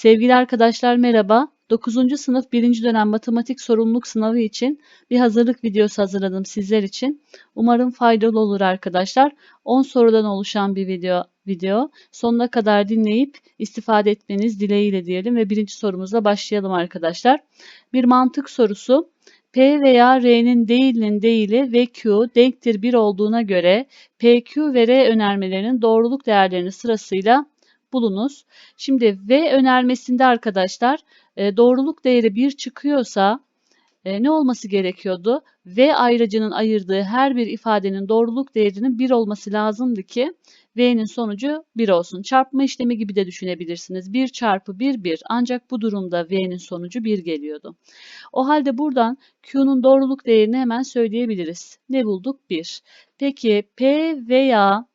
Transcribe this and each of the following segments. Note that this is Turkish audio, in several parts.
Sevgili arkadaşlar merhaba. 9. sınıf 1. dönem matematik sorumluluk sınavı için bir hazırlık videosu hazırladım sizler için. Umarım faydalı olur arkadaşlar. 10 sorudan oluşan bir video. video. Sonuna kadar dinleyip istifade etmeniz dileğiyle diyelim ve birinci sorumuzla başlayalım arkadaşlar. Bir mantık sorusu. P veya R'nin değilinin değili ve Q denktir 1 olduğuna göre PQ ve R önermelerinin doğruluk değerlerini sırasıyla bulunuz. Şimdi V önermesinde arkadaşlar e, doğruluk değeri 1 çıkıyorsa e, ne olması gerekiyordu? V ayracının ayırdığı her bir ifadenin doğruluk değerinin 1 olması lazımdı ki V'nin sonucu 1 olsun. Çarpma işlemi gibi de düşünebilirsiniz. 1 çarpı 1 1 ancak bu durumda V'nin sonucu 1 geliyordu. O halde buradan Q'nun doğruluk değerini hemen söyleyebiliriz. Ne bulduk? 1. Peki P veya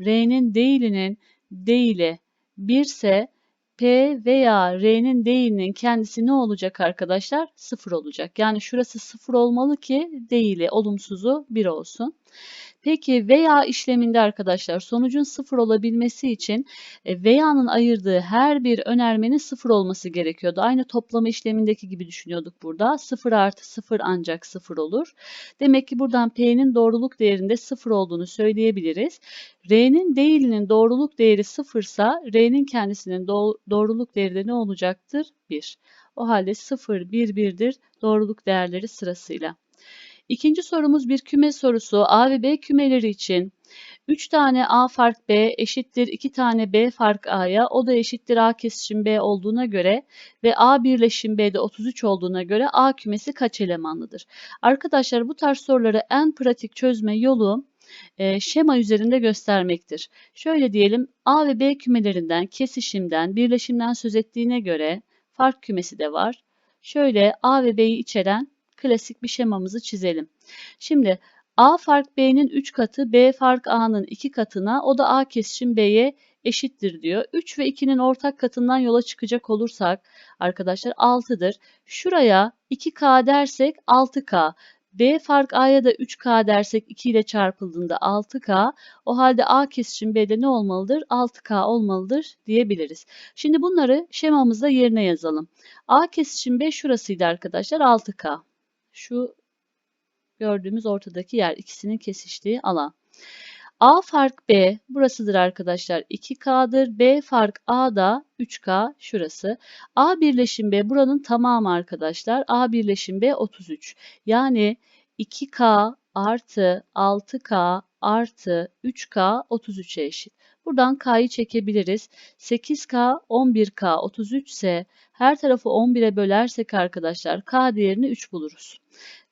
R'nin değilinin değili 1 ise P veya R'nin değilinin kendisi ne olacak arkadaşlar? 0 olacak. Yani şurası 0 olmalı ki değili olumsuzu 1 olsun. Peki veya işleminde arkadaşlar sonucun sıfır olabilmesi için e, veya'nın ayırdığı her bir önermenin sıfır olması gerekiyordu. Aynı toplama işlemindeki gibi düşünüyorduk burada. Sıfır artı sıfır ancak sıfır olur. Demek ki buradan P'nin doğruluk değerinde sıfır olduğunu söyleyebiliriz. R'nin değilinin doğruluk değeri sıfırsa R'nin kendisinin doğruluk değeri de ne olacaktır? 1. O halde 0, 1, 1'dir doğruluk değerleri sırasıyla. İkinci sorumuz bir küme sorusu. A ve B kümeleri için 3 tane A fark B eşittir 2 tane B fark A'ya o da eşittir A kesişim B olduğuna göre ve A birleşim B'de 33 olduğuna göre A kümesi kaç elemanlıdır? Arkadaşlar bu tarz soruları en pratik çözme yolu e, şema üzerinde göstermektir. Şöyle diyelim A ve B kümelerinden kesişimden birleşimden söz ettiğine göre fark kümesi de var. Şöyle A ve B'yi içeren klasik bir şemamızı çizelim. Şimdi A fark B'nin 3 katı B fark A'nın 2 katına o da A kesişim B'ye eşittir diyor. 3 ve 2'nin ortak katından yola çıkacak olursak arkadaşlar 6'dır. Şuraya 2K dersek 6K. B fark A'ya da 3K dersek 2 ile çarpıldığında 6K. O halde A kesişim B'de ne olmalıdır? 6K olmalıdır diyebiliriz. Şimdi bunları şemamızda yerine yazalım. A kesişim B şurasıydı arkadaşlar 6K. Şu gördüğümüz ortadaki yer ikisinin kesiştiği alan. A fark B burasıdır arkadaşlar 2K'dır. B fark A da 3K şurası. A birleşim B buranın tamamı arkadaşlar. A birleşim B 33. Yani 2K artı 6K artı 3K 33'e eşit. Buradan K'yı çekebiliriz. 8K 11K 33 ise her tarafı 11'e bölersek arkadaşlar K değerini 3 buluruz.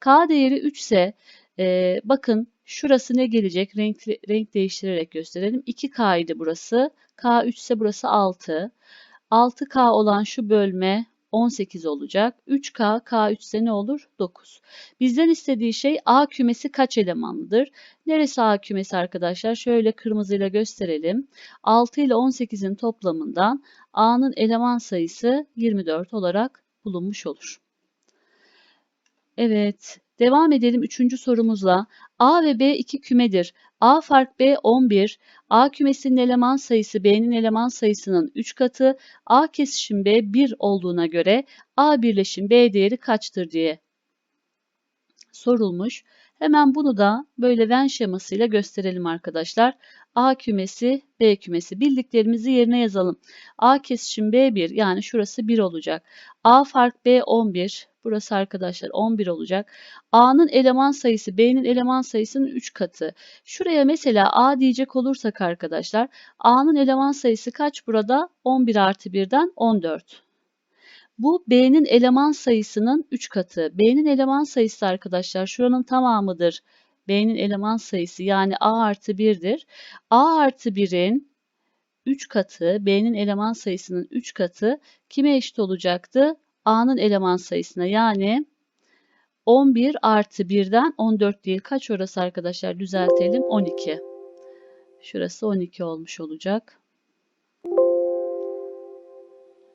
K değeri 3 ise e, bakın şurası ne gelecek? Renk, renk değiştirerek gösterelim. 2K idi burası. K 3 ise burası 6. 6K olan şu bölme 18 olacak. 3K, K3 ise ne olur? 9. Bizden istediği şey A kümesi kaç elemanlıdır? Neresi A kümesi arkadaşlar? Şöyle kırmızıyla gösterelim. 6 ile 18'in toplamından A'nın eleman sayısı 24 olarak bulunmuş olur. Evet, devam edelim üçüncü sorumuzla. A ve B iki kümedir. A fark B 11. A kümesinin eleman sayısı B'nin eleman sayısının 3 katı. A kesişim B 1 olduğuna göre A birleşim B değeri kaçtır diye sorulmuş. Hemen bunu da böyle Venn şemasıyla gösterelim arkadaşlar. A kümesi, B kümesi. Bildiklerimizi yerine yazalım. A kesişim B1 yani şurası 1 olacak. A fark B 11. Burası arkadaşlar 11 olacak. A'nın eleman sayısı B'nin eleman sayısının 3 katı. Şuraya mesela A diyecek olursak arkadaşlar A'nın eleman sayısı kaç burada? 11 artı 1'den 14. Bu B'nin eleman sayısının 3 katı. B'nin eleman sayısı arkadaşlar şuranın tamamıdır. B'nin eleman sayısı yani A artı 1'dir. A artı 1'in 3 katı, B'nin eleman sayısının 3 katı kime eşit olacaktı? A'nın eleman sayısına yani 11 artı 1'den 14 değil. Kaç orası arkadaşlar? Düzeltelim. 12. Şurası 12 olmuş olacak.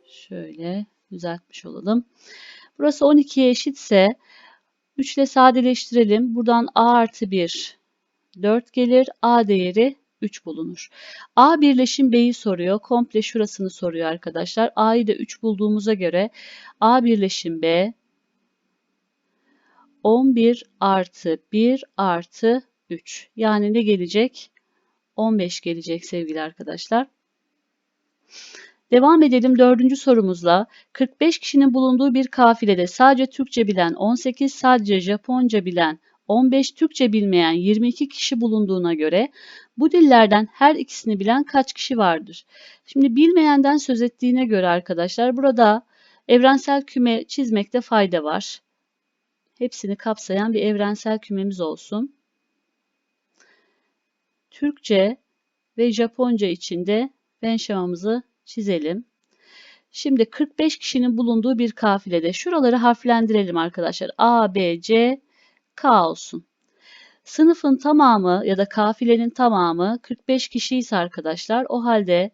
Şöyle düzeltmiş olalım. Burası 12'ye eşitse 3 ile sadeleştirelim. Buradan A artı 1 4 gelir. A değeri 3 bulunur. A birleşim B'yi soruyor. Komple şurasını soruyor arkadaşlar. A'yı da 3 bulduğumuza göre A birleşim B 11 artı 1 artı 3. Yani ne gelecek? 15 gelecek sevgili arkadaşlar. Devam edelim dördüncü sorumuzla. 45 kişinin bulunduğu bir kafilede sadece Türkçe bilen 18, sadece Japonca bilen 15, Türkçe bilmeyen 22 kişi bulunduğuna göre bu dillerden her ikisini bilen kaç kişi vardır? Şimdi bilmeyenden söz ettiğine göre arkadaşlar burada evrensel küme çizmekte fayda var. Hepsini kapsayan bir evrensel kümemiz olsun. Türkçe ve Japonca içinde ben şemamızı çizelim. Şimdi 45 kişinin bulunduğu bir kafilede şuraları harflendirelim arkadaşlar. A, B, C, K olsun. Sınıfın tamamı ya da kafilenin tamamı 45 kişi ise arkadaşlar o halde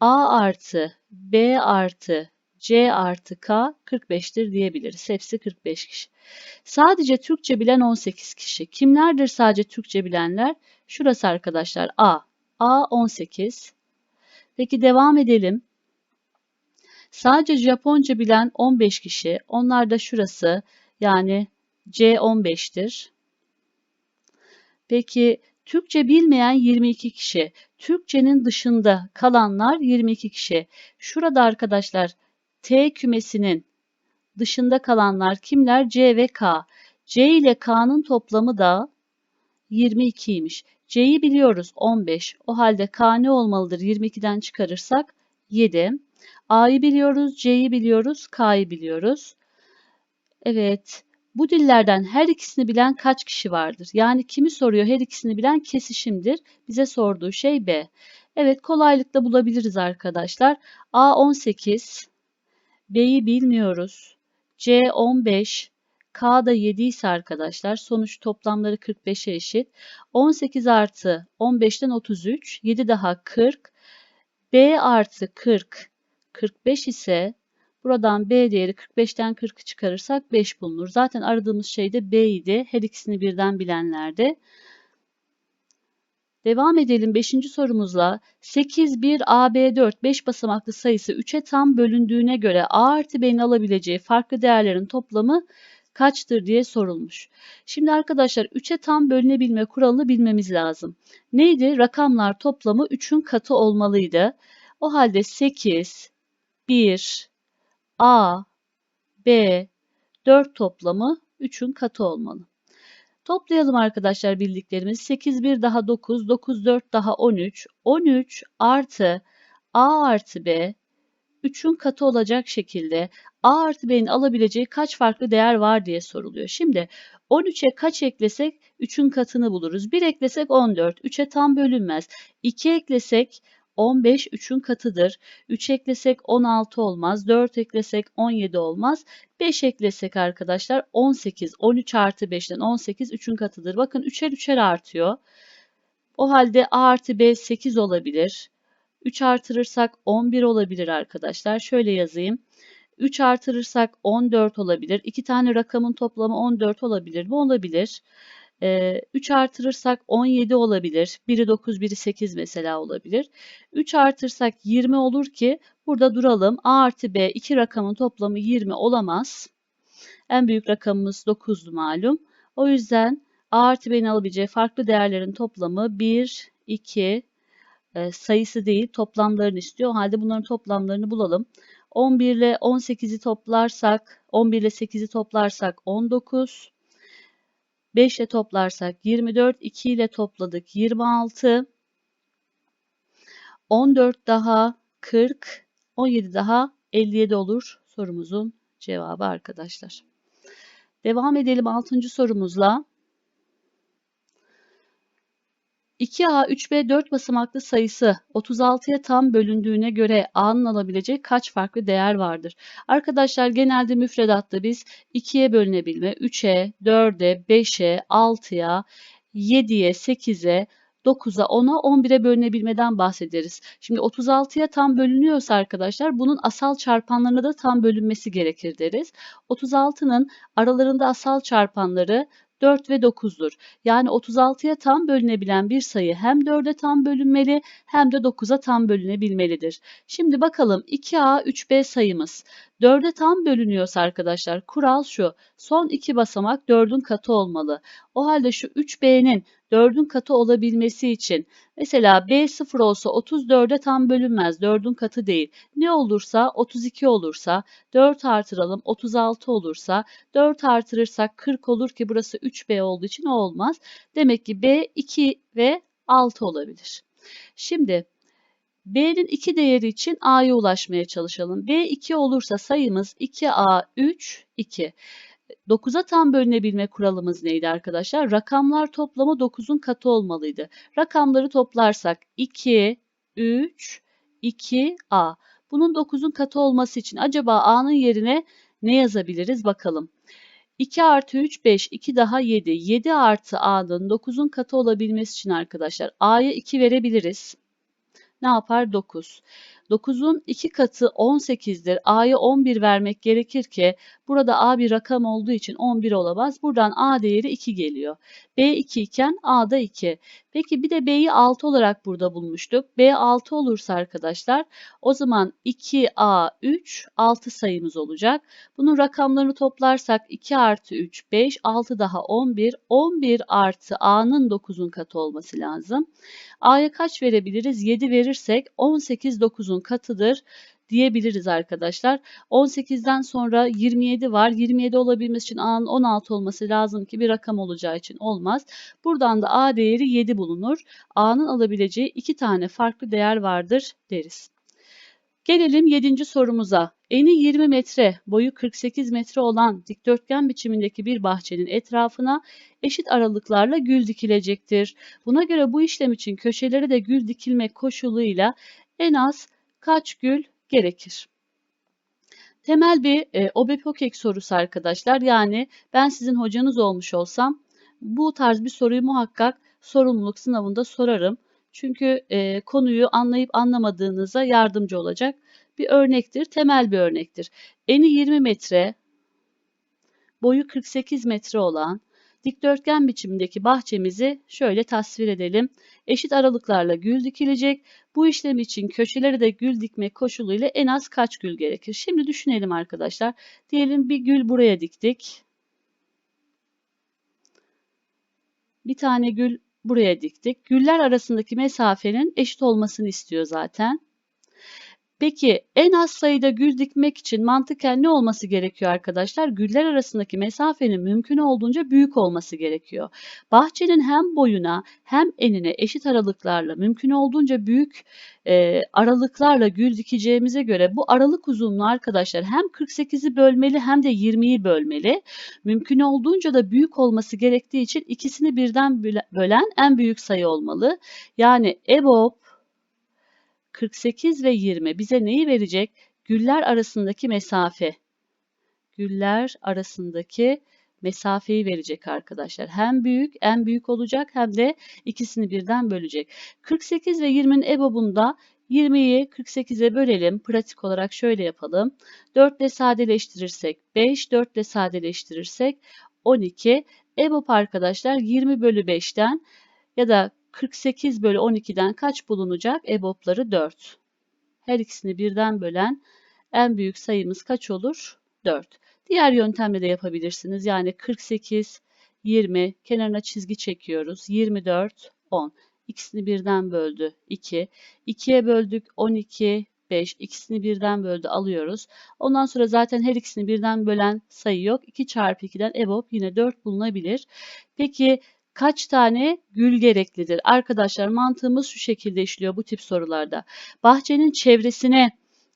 A artı B artı C artı K 45'tir diyebiliriz. Hepsi 45 kişi. Sadece Türkçe bilen 18 kişi. Kimlerdir sadece Türkçe bilenler? Şurası arkadaşlar A. A 18. Peki devam edelim. Sadece Japonca bilen 15 kişi. Onlar da şurası yani C 15'tir. Peki Türkçe bilmeyen 22 kişi. Türkçenin dışında kalanlar 22 kişi. Şurada arkadaşlar T kümesinin dışında kalanlar kimler? C ve K. C ile K'nın toplamı da 22'ymiş. C'yi biliyoruz 15. O halde K ne olmalıdır? 22'den çıkarırsak 7. A'yı biliyoruz, C'yi biliyoruz, K'yı biliyoruz. Evet. Bu dillerden her ikisini bilen kaç kişi vardır? Yani kimi soruyor? Her ikisini bilen kesişimdir. Bize sorduğu şey B. Evet kolaylıkla bulabiliriz arkadaşlar. A 18, B'yi bilmiyoruz. C 15, K da 7 ise arkadaşlar sonuç toplamları 45'e eşit. 18 artı 15'ten 33, 7 daha 40. B artı 40, 45 ise buradan B değeri 45'ten 40'ı çıkarırsak 5 bulunur. Zaten aradığımız şey de B idi. Her ikisini birden bilenlerde. Devam edelim 5. sorumuzla. 8, 1, AB 4 5 basamaklı sayısı 3'e tam bölündüğüne göre A artı B'nin alabileceği farklı değerlerin toplamı kaçtır diye sorulmuş. Şimdi arkadaşlar 3'e tam bölünebilme kuralını bilmemiz lazım. Neydi? Rakamlar toplamı 3'ün katı olmalıydı. O halde 8, 1, A, B, 4 toplamı 3'ün katı olmalı. Toplayalım arkadaşlar bildiklerimiz. 8 1 daha 9, 9 4 daha 13. 13 artı A artı B 3'ün katı olacak şekilde A artı B'nin alabileceği kaç farklı değer var diye soruluyor. Şimdi 13'e kaç eklesek 3'ün katını buluruz. 1 eklesek 14, 3'e tam bölünmez. 2 eklesek 15 3'ün katıdır. 3 eklesek 16 olmaz. 4 eklesek 17 olmaz. 5 eklesek arkadaşlar 18. 13 artı 5'ten 18 3'ün katıdır. Bakın 3'er 3'er artıyor. O halde A artı B 8 olabilir. 3 artırırsak 11 olabilir arkadaşlar. Şöyle yazayım. 3 artırırsak 14 olabilir. 2 tane rakamın toplamı 14 olabilir mi? Olabilir. 3 artırırsak 17 olabilir. Biri 9, biri 8 mesela olabilir. 3 artırsak 20 olur ki burada duralım. A artı B iki rakamın toplamı 20 olamaz. En büyük rakamımız 9'du malum. O yüzden A artı B'nin alabileceği farklı değerlerin toplamı 1, 2, sayısı değil toplamlarını istiyor. O halde bunların toplamlarını bulalım. 11 ile 18'i toplarsak, 11 ile 8'i toplarsak 19. 5 ile toplarsak 24, 2 ile topladık 26. 14 daha 40, 17 daha 57 olur sorumuzun cevabı arkadaşlar. Devam edelim 6. sorumuzla. 2A, 3B, 4 basamaklı sayısı 36'ya tam bölündüğüne göre A'nın alabilecek kaç farklı değer vardır? Arkadaşlar genelde müfredatta biz 2'ye bölünebilme, 3'e, 4'e, 5'e, 6'ya, 7'ye, 8'e, 9'a, 10'a, 11'e bölünebilmeden bahsederiz. Şimdi 36'ya tam bölünüyorsa arkadaşlar bunun asal çarpanlarına da tam bölünmesi gerekir deriz. 36'nın aralarında asal çarpanları 4 ve 9'dur. Yani 36'ya tam bölünebilen bir sayı hem 4'e tam bölünmeli hem de 9'a tam bölünebilmelidir. Şimdi bakalım 2A 3B sayımız 4'e tam bölünüyorsa arkadaşlar kural şu. Son iki basamak 4'ün katı olmalı. O halde şu 3B'nin 4'ün katı olabilmesi için mesela B 0 olsa 34'e tam bölünmez. 4'ün katı değil. Ne olursa 32 olursa 4 artıralım 36 olursa 4 artırırsak 40 olur ki burası 3B olduğu için o olmaz. Demek ki B 2 ve 6 olabilir. Şimdi B'nin 2 değeri için A'ya ulaşmaya çalışalım. B 2 olursa sayımız 2A 3 2. 9'a tam bölünebilme kuralımız neydi arkadaşlar? Rakamlar toplamı 9'un katı olmalıydı. Rakamları toplarsak 2, 3, 2A. Bunun 9'un katı olması için acaba A'nın yerine ne yazabiliriz bakalım. 2 artı 3 5, 2 daha 7. 7 artı A'nın 9'un katı olabilmesi için arkadaşlar A'ya 2 verebiliriz. Ne yapar? 9. 9'un 2 katı 18'dir. A'ya 11 vermek gerekir ki burada A bir rakam olduğu için 11 olamaz. Buradan A değeri 2 geliyor. B 2 iken A da 2. Peki bir de B'yi 6 olarak burada bulmuştuk. B 6 olursa arkadaşlar o zaman 2A 3 6 sayımız olacak. Bunun rakamlarını toplarsak 2 artı 3 5 6 daha 11 11 artı A'nın 9'un katı olması lazım. A'ya kaç verebiliriz? 7 verirsek 18 9'un katıdır diyebiliriz arkadaşlar. 18'den sonra 27 var. 27 olabilmesi için A'nın 16 olması lazım ki bir rakam olacağı için olmaz. Buradan da A değeri 7 bulunur. A'nın alabileceği iki tane farklı değer vardır deriz. Gelelim 7. sorumuza. Eni 20 metre, boyu 48 metre olan dikdörtgen biçimindeki bir bahçenin etrafına eşit aralıklarla gül dikilecektir. Buna göre bu işlem için köşelere de gül dikilmek koşuluyla en az kaç gül gerekir? Temel bir e, OBEPOKEK sorusu arkadaşlar. Yani ben sizin hocanız olmuş olsam bu tarz bir soruyu muhakkak sorumluluk sınavında sorarım. Çünkü e, konuyu anlayıp anlamadığınıza yardımcı olacak bir örnektir, temel bir örnektir. Eni 20 metre, boyu 48 metre olan dikdörtgen biçimindeki bahçemizi şöyle tasvir edelim. Eşit aralıklarla gül dikilecek. Bu işlem için köşelere de gül dikmek koşuluyla en az kaç gül gerekir? Şimdi düşünelim arkadaşlar. Diyelim bir gül buraya diktik. Bir tane gül buraya diktik. Güller arasındaki mesafenin eşit olmasını istiyor zaten. Peki en az sayıda gül dikmek için mantıken ne olması gerekiyor arkadaşlar? Güller arasındaki mesafenin mümkün olduğunca büyük olması gerekiyor. Bahçenin hem boyuna hem enine eşit aralıklarla mümkün olduğunca büyük e, aralıklarla gül dikeceğimize göre bu aralık uzunluğu arkadaşlar hem 48'i bölmeli hem de 20'yi bölmeli. Mümkün olduğunca da büyük olması gerektiği için ikisini birden bölen en büyük sayı olmalı. Yani EBOB 48 ve 20 bize neyi verecek? Güller arasındaki mesafe. Güller arasındaki mesafeyi verecek arkadaşlar. Hem büyük, en büyük olacak hem de ikisini birden bölecek. 48 ve 20'nin EBOB'unda 20'yi 48'e bölelim. Pratik olarak şöyle yapalım. 4 ile sadeleştirirsek 5, 4 ile sadeleştirirsek 12. EBOB arkadaşlar 20 bölü 5'ten ya da 48 bölü 12'den kaç bulunacak? EBOB'ları 4. Her ikisini birden bölen en büyük sayımız kaç olur? 4. Diğer yöntemle de yapabilirsiniz. Yani 48, 20, kenarına çizgi çekiyoruz. 24, 10. İkisini birden böldü 2. 2'ye böldük 12, 5. İkisini birden böldü alıyoruz. Ondan sonra zaten her ikisini birden bölen sayı yok. 2 çarpı 2'den EBOB yine 4 bulunabilir. Peki kaç tane gül gereklidir? Arkadaşlar mantığımız şu şekilde işliyor bu tip sorularda. Bahçenin çevresine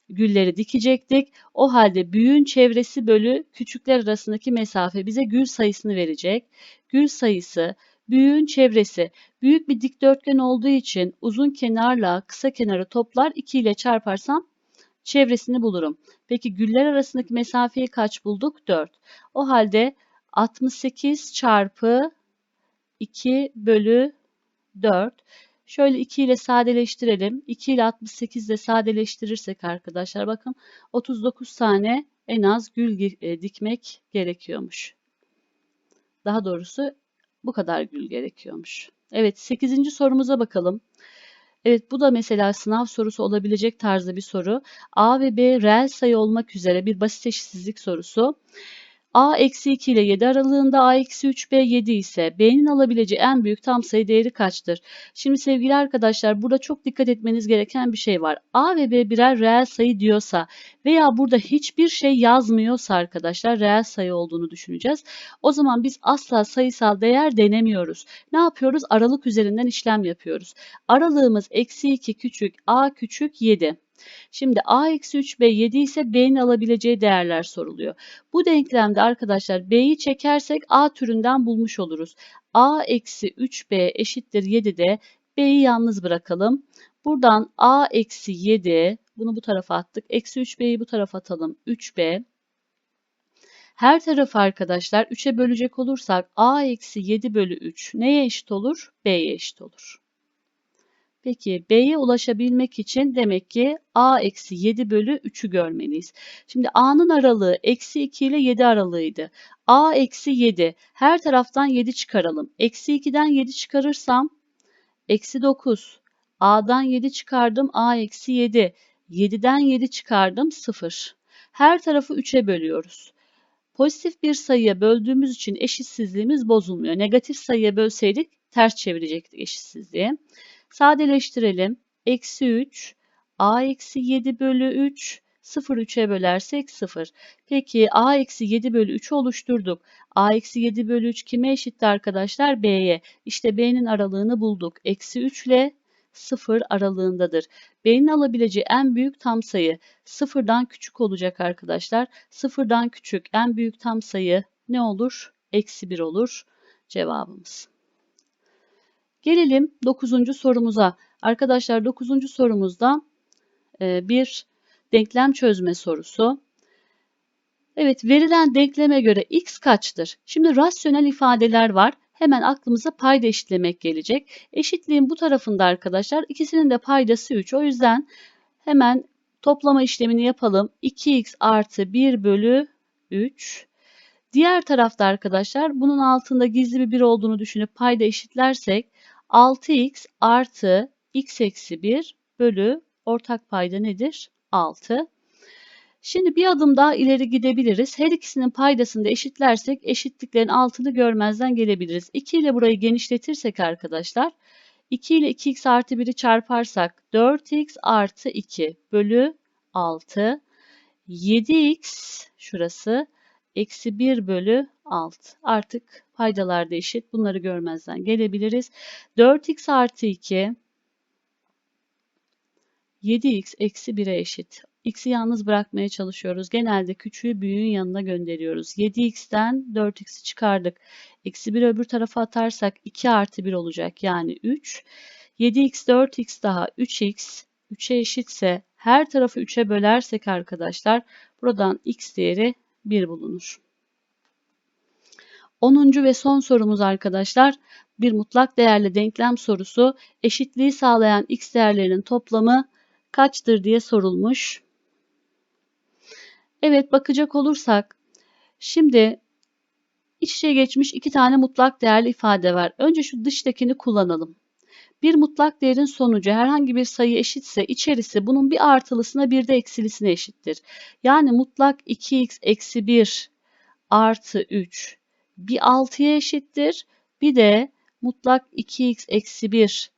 gülleri dikecektik. O halde büyüğün çevresi bölü küçükler arasındaki mesafe bize gül sayısını verecek. Gül sayısı büyüğün çevresi. Büyük bir dikdörtgen olduğu için uzun kenarla kısa kenarı toplar 2 ile çarparsam çevresini bulurum. Peki güller arasındaki mesafeyi kaç bulduk? 4. O halde 68 çarpı 2 bölü 4. Şöyle 2 ile sadeleştirelim. 2 ile 68 ile sadeleştirirsek arkadaşlar bakın 39 tane en az gül e, dikmek gerekiyormuş. Daha doğrusu bu kadar gül gerekiyormuş. Evet 8. sorumuza bakalım. Evet bu da mesela sınav sorusu olabilecek tarzda bir soru. A ve B reel sayı olmak üzere bir basit eşitsizlik sorusu. A eksi 2 ile 7 aralığında A eksi 3 B 7 ise B'nin alabileceği en büyük tam sayı değeri kaçtır? Şimdi sevgili arkadaşlar burada çok dikkat etmeniz gereken bir şey var. A ve B birer reel sayı diyorsa veya burada hiçbir şey yazmıyorsa arkadaşlar reel sayı olduğunu düşüneceğiz. O zaman biz asla sayısal değer denemiyoruz. Ne yapıyoruz? Aralık üzerinden işlem yapıyoruz. Aralığımız eksi 2 küçük A küçük 7. Şimdi a eksi 3b 7 ise b'nin alabileceği değerler soruluyor. Bu denklemde arkadaşlar b'yi çekersek a türünden bulmuş oluruz. a eksi 3b eşittir 7'de b'yi yalnız bırakalım. Buradan a eksi 7 bunu bu tarafa attık. Eksi 3b'yi bu tarafa atalım. 3b her tarafı arkadaşlar 3'e bölecek olursak a eksi 7 bölü 3 neye eşit olur? b'ye eşit olur. Peki B'ye ulaşabilmek için demek ki A eksi 7 bölü 3'ü görmeliyiz. Şimdi A'nın aralığı eksi 2 ile 7 aralığıydı. A eksi 7 her taraftan 7 çıkaralım. Eksi 2'den 7 çıkarırsam eksi 9. A'dan 7 çıkardım A eksi 7. 7'den 7 çıkardım 0. Her tarafı 3'e bölüyoruz. Pozitif bir sayıya böldüğümüz için eşitsizliğimiz bozulmuyor. Negatif sayıya bölseydik ters çevirecektik eşitsizliği. Sadeleştirelim. Eksi 3 a eksi 7 bölü 3 0 3'e bölersek 0. Peki a eksi 7 bölü 3'ü oluşturduk. a eksi 7 bölü 3 kime eşitti arkadaşlar? b'ye. İşte b'nin aralığını bulduk. Eksi 3 ile 0 aralığındadır. B'nin alabileceği en büyük tam sayı sıfırdan küçük olacak arkadaşlar. Sıfırdan küçük en büyük tam sayı ne olur? Eksi 1 olur cevabımız. Gelelim 9. sorumuza. Arkadaşlar 9. sorumuzda e, bir denklem çözme sorusu. Evet verilen denkleme göre x kaçtır? Şimdi rasyonel ifadeler var. Hemen aklımıza payda eşitlemek gelecek. Eşitliğin bu tarafında arkadaşlar ikisinin de paydası 3. O yüzden hemen toplama işlemini yapalım. 2x artı 1 bölü 3. Diğer tarafta arkadaşlar bunun altında gizli bir 1 olduğunu düşünüp payda eşitlersek 6x artı x eksi 1 bölü ortak payda nedir? 6. Şimdi bir adım daha ileri gidebiliriz. Her ikisinin paydasını da eşitlersek eşitliklerin altını görmezden gelebiliriz. 2 ile burayı genişletirsek arkadaşlar 2 ile 2x artı 1'i çarparsak 4x artı 2 bölü 6 7x şurası eksi 1 bölü 6. Artık paydalar da eşit. Bunları görmezden gelebiliriz. 4x artı 2 7x eksi 1'e eşit. X'i yalnız bırakmaya çalışıyoruz. Genelde küçüğü büyüğün yanına gönderiyoruz. 7x'ten 4x'i çıkardık. Eksi 1 öbür tarafa atarsak 2 artı 1 olacak. Yani 3. 7x 4x daha 3x 3'e eşitse her tarafı 3'e bölersek arkadaşlar buradan x değeri 1 bulunur. 10. ve son sorumuz arkadaşlar bir mutlak değerli denklem sorusu eşitliği sağlayan x değerlerinin toplamı kaçtır diye sorulmuş. Evet bakacak olursak şimdi iç içe geçmiş iki tane mutlak değerli ifade var. Önce şu dıştakini kullanalım. Bir mutlak değerin sonucu herhangi bir sayı eşitse içerisi bunun bir artılısına bir de eksilisine eşittir. Yani mutlak 2x eksi 1 artı 3 bir 6'ya eşittir. Bir de mutlak 2x eksi 1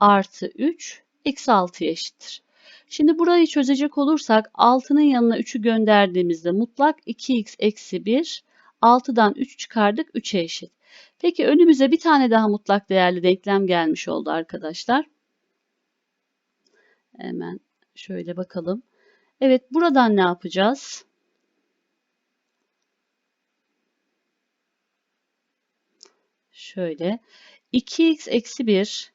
artı 3 eksi 6'ya eşittir. Şimdi burayı çözecek olursak 6'nın yanına 3'ü gönderdiğimizde mutlak 2x eksi 1 6'dan 3 çıkardık 3'e eşit. Peki önümüze bir tane daha mutlak değerli denklem gelmiş oldu arkadaşlar. Hemen şöyle bakalım. Evet buradan ne yapacağız? Şöyle 2x eksi 1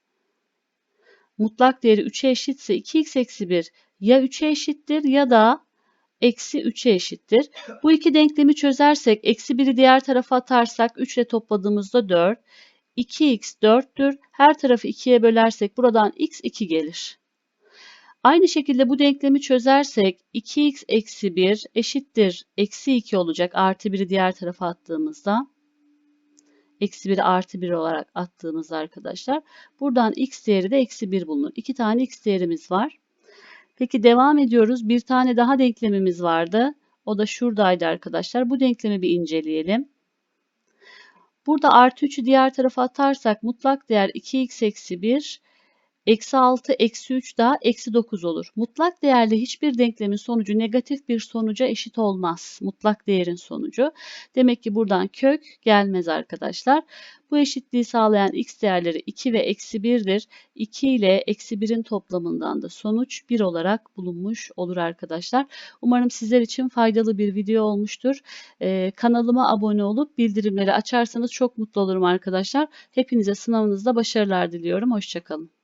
mutlak değeri 3'e eşitse 2x eksi 1 ya 3'e eşittir ya da eksi 3'e eşittir. Bu iki denklemi çözersek eksi 1'i diğer tarafa atarsak 3 ile topladığımızda 4. 2x 4'tür. Her tarafı 2'ye bölersek buradan x 2 gelir. Aynı şekilde bu denklemi çözersek 2x eksi 1 eşittir eksi 2 olacak artı 1'i diğer tarafa attığımızda. Eksi 1 artı 1 olarak attığımızda arkadaşlar buradan x değeri de eksi 1 bulunur. İki tane x değerimiz var. Peki devam ediyoruz. Bir tane daha denklemimiz vardı. O da şuradaydı arkadaşlar. Bu denklemi bir inceleyelim. Burada artı 3'ü diğer tarafa atarsak mutlak değer 2x eksi 1 Eksi 6 eksi 3 daha eksi 9 olur. Mutlak değerli hiçbir denklemin sonucu negatif bir sonuca eşit olmaz. Mutlak değerin sonucu. Demek ki buradan kök gelmez arkadaşlar. Bu eşitliği sağlayan x değerleri 2 ve eksi 1'dir. 2 ile eksi 1'in toplamından da sonuç 1 olarak bulunmuş olur arkadaşlar. Umarım sizler için faydalı bir video olmuştur. Ee, kanalıma abone olup bildirimleri açarsanız çok mutlu olurum arkadaşlar. Hepinize sınavınızda başarılar diliyorum. Hoşçakalın.